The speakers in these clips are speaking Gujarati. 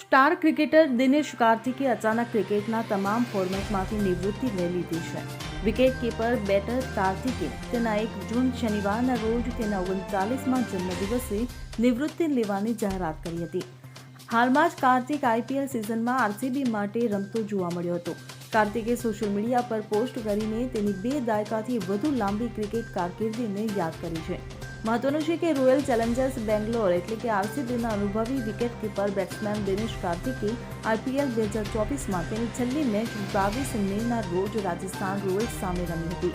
સ્ટાર ક્રિકેટર દિનેશ કાર્તિકે અચાનક ક્રિકેટના તમામ ફોર્મેટમાંથી નિવૃત્તિ લઈ લીધી છે. વિકેટ કીપર, બેટર કાર્તિકે તેના એક જૂન શનિવારના રોજ તેના ઓગણચાલીસમાં જન્મદિવસે નિવૃત્તિ લેવાની જાહેરાત કરી હતી. હાલમાં જ કાર્તિક આઈપીએલ સિઝનમાં આરસીબી માટે રમતો જોવા મળ્યો હતો. કાર્તિકે સોશિયલ મીડિયા પર પોસ્ટ કરીને તેની બે દાયકાથી વધુ લાંબી ક્રિકેટ કારકિર્દીને યાદ કરી છે. મહત્વનું છે કે રોયલ ચેલેન્જર્સ બેંગ્લોર એટલે કે આરસીબીના અનુભવી વિકેટ કીપર બેટ્સમેન દિનેશ કાર્તિકે આઈપીએલ બે હજાર ચોવીસમાં તેની છેલ્લી મેચ બાવીસ મેના રોજ રાજસ્થાન રોયલ્સ સામે રમી હતી.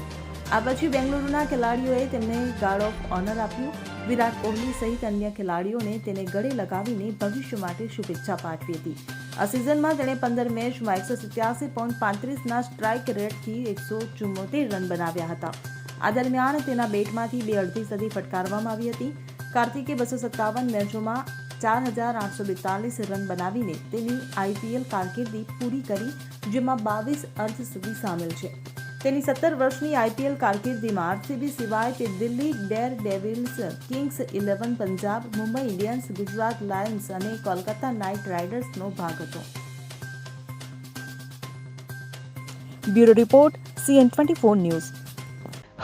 આ પછી બેંગલુરુના ખેલાડીઓએ તેમને ગાર્ડ ઓફ ઓનર આપ્યું. વિરાટ કોહલી સહિત અન્ય ખેલાડીઓને તેને ગળે લગાવીને ભવિષ્ય માટે શુભેચ્છા પાઠવી હતી. આ સિઝનમાં તેણે પંદર મેચમાં એકસો સત્યાસી પોઈન્ટ પાંત્રીસના સ્ટ્રાઇક રેટથી એકસો ચુમ્મોતેર રન બનાવ્યા હતા. આ દરમિયાન તેના બેટમાંથી બે અડધી સદી ફટકારવામાં આવી હતી. કાર્તિકે બસો સત્તાવન મેચોમાં ચાર હજાર આઠસો બેતાલીસ રન બનાવીને તેની આઈપીએલ કારકિર્દી પૂરી કરી, જેમાં બાવીસ અર્ધ સદી સામેલ છે. તેની સત્તર વર્ષની આઈપીએલ કારકિર્દીમાં આરસીબી સિવાય તે Delhi dare devils, Kings Eleven, Punjab, Mumbai Indians, Gujarat Lions અને કોલકાતા નાઇટ રાઇડર્સનો ભાગ હતો. Bureau report, CN twenty four news.